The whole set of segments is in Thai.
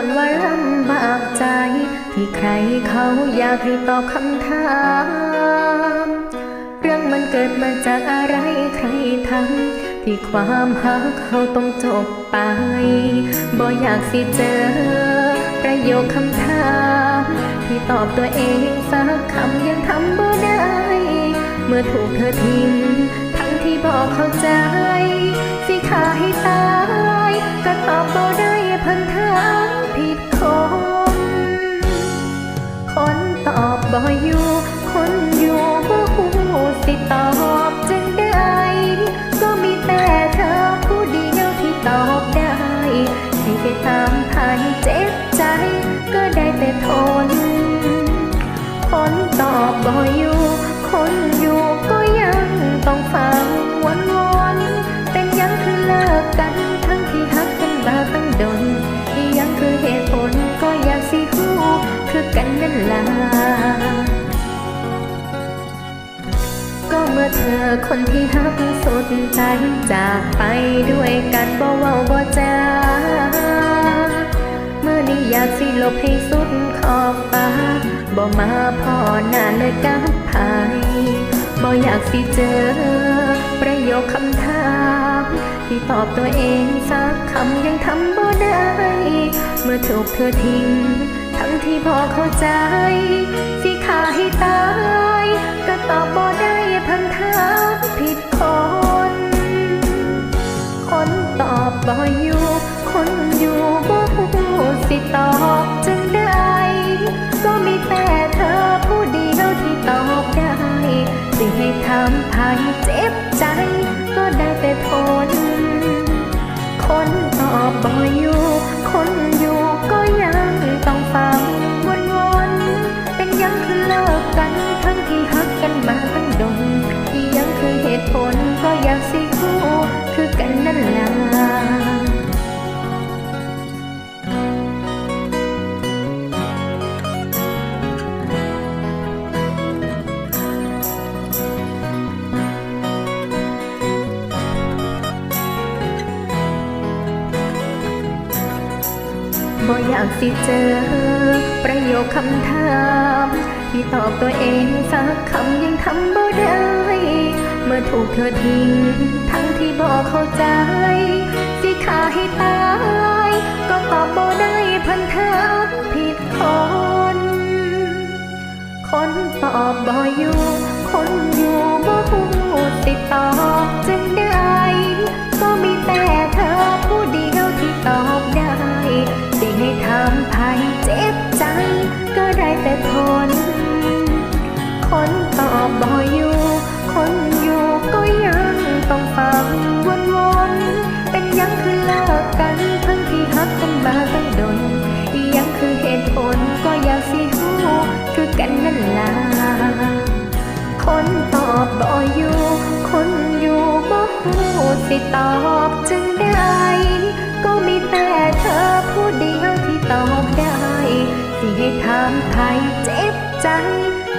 คนว่าลำบากใจ ที่ใครเขาอยากให้ตอบคำถาม เรื่องมันเกิดมาจากอะไรใครทำที่ความหักเขาต้องจบไป บ่อยากสิเจอ ประโยคคำถาม ที่ตอบตัวเองสักคำยังทำบ่ได้ เมื่อถูกเธอทิ้งทั้งที่บอกเข้าใจสิขาให้ตายก็ตอบบ่ได้เพันถา บ่อยู่ คนอยู่บ่หูสิตอบจังได้ ก็มีแต่เธอผู้เดียวที่ตอบได้ให้ไปตามภายเจ็บใจ ก็ได้แต่ทน คนตอบบ่อยู่ คนอยู่ก็ เธอคนที่ฮักสุดใจจากไปด้วยกันบ่เว้าบ่จาเมื่อนี้อยากสิลบให้สุดขอบฟ้าบ่มาพ่อหน้าเลยกับภายบ่อยากสิเจอ ประโยคคำถามที่ตอบตัวเองสักคำยังทำบ่ได้ เมื่อถูกเธอทิ้ง ทั้งที่พอเข้าใจ สิขาให้ตาย ก็ตอบบ่ได้ นถามผิดคน คนตอบบ่อยู่ คนอยู่บ่หูสิตอบจังได้ ก็มีแต่เธอผู้เดียวที่ตอบได้สิให้ทำภายเจ็บใจ อยากสิเจอ ประโยคคำถาม ที่ตอบตัวเองสักคำยังทำบ่ได้ เมื่อถูกเธอทิ้ง ทั้งที่บอกเข้าใจ สิขาให้ตาย ก็ตอบบ่ได้พันถามผิดคน คนตอบบ่อยู่ คนอยู่บ่หูสิดตอบจังได้ ก็มีแต่เธอ สิตอบจึงได้ ก็มีแต่เธอผู้เดียวที่ตอบได้ สิให้ถามใครเจ็บใจ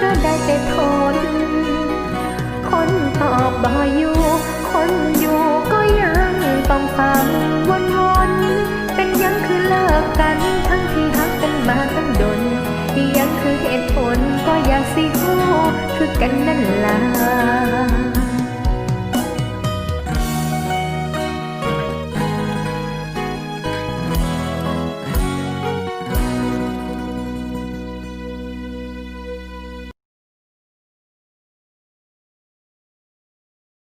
ก็ได้แต่ทน คนตอบบ่อยู่ คนอยู่ก็ยังต้องฟังวนวนเป็นยังคือเลิกกันทั้งที่หักกันมาตั้งดนยังคือเหตุผลก็อยากสิหูคือกันนั่นล่ะ